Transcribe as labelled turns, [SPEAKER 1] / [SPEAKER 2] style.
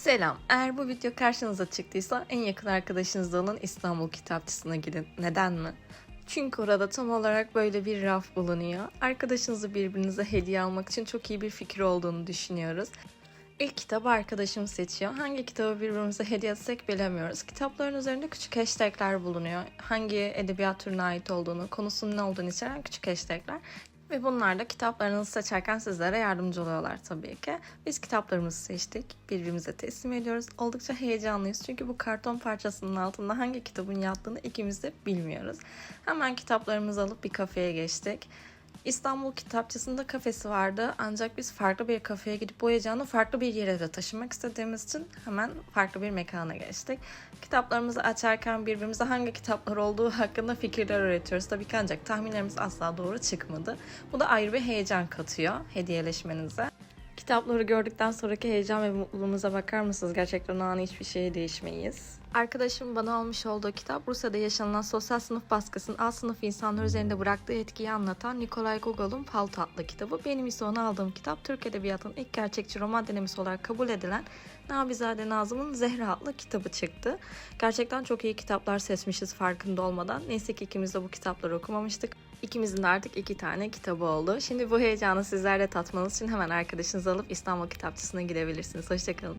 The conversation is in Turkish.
[SPEAKER 1] Selam. Eğer bu video karşınıza çıktıysa en yakın arkadaşınızla olan İstanbul Kitapçısı'na gidin. Neden mi? Çünkü orada tam olarak böyle bir raf bulunuyor. Arkadaşınızı birbirinize hediye almak için çok iyi bir fikir olduğunu düşünüyoruz. İlk kitabı arkadaşım seçiyor. Hangi kitabı birbirimize hediye etsek bilemiyoruz. Kitapların üzerinde küçük hashtagler bulunuyor. Hangi edebiyat türüne ait olduğunu, konusunun ne olduğunu içeren küçük hashtagler. Ve bunlar da kitaplarınızı seçerken sizlere yardımcı oluyorlar tabii ki. Biz kitaplarımızı seçtik, birbirimize teslim ediyoruz. Oldukça heyecanlıyız çünkü bu karton parçasının altında hangi kitabın yattığını ikimiz de bilmiyoruz. Hemen kitaplarımızı alıp bir kafeye geçtik. İstanbul Kitapçısı'nda kafesi vardı ancak biz farklı bir kafeye gidip bu heyecanı farklı bir yere de taşımak istediğimiz için hemen farklı bir mekana geçtik. Kitaplarımızı açarken birbirimize hangi kitaplar olduğu hakkında fikirler üretiyoruz. Tabii ki ancak tahminlerimiz asla doğru çıkmadı. Bu da ayrı bir heyecan katıyor hediyeleşmenize. Kitapları gördükten sonraki heyecan ve mutluluğumuza bakar mısınız? Gerçekten o an hiçbir şeye değişmeyiz. Arkadaşım bana almış olduğu kitap Rusya'da yaşanılan sosyal sınıf baskısının alt sınıf insanlar üzerinde bıraktığı etkiyi anlatan Nikolay Gogol'un Palto adlı kitabı. Benim ise onu aldığım kitap Türk Edebiyatı'nın ilk gerçekçi roman denemesi olarak kabul edilen Nabizade Nazım'ın Zehra adlı kitabı çıktı. Gerçekten çok iyi kitaplar seçmişiz farkında olmadan. Neyse ki ikimiz de bu kitapları okumamıştık. İkimizin de artık iki tane kitabı oldu. Şimdi bu heyecanı sizler de tatmanız için hemen arkadaşınızı alıp İstanbul Kitapçısı'na gidebilirsiniz. Hoşçakalın.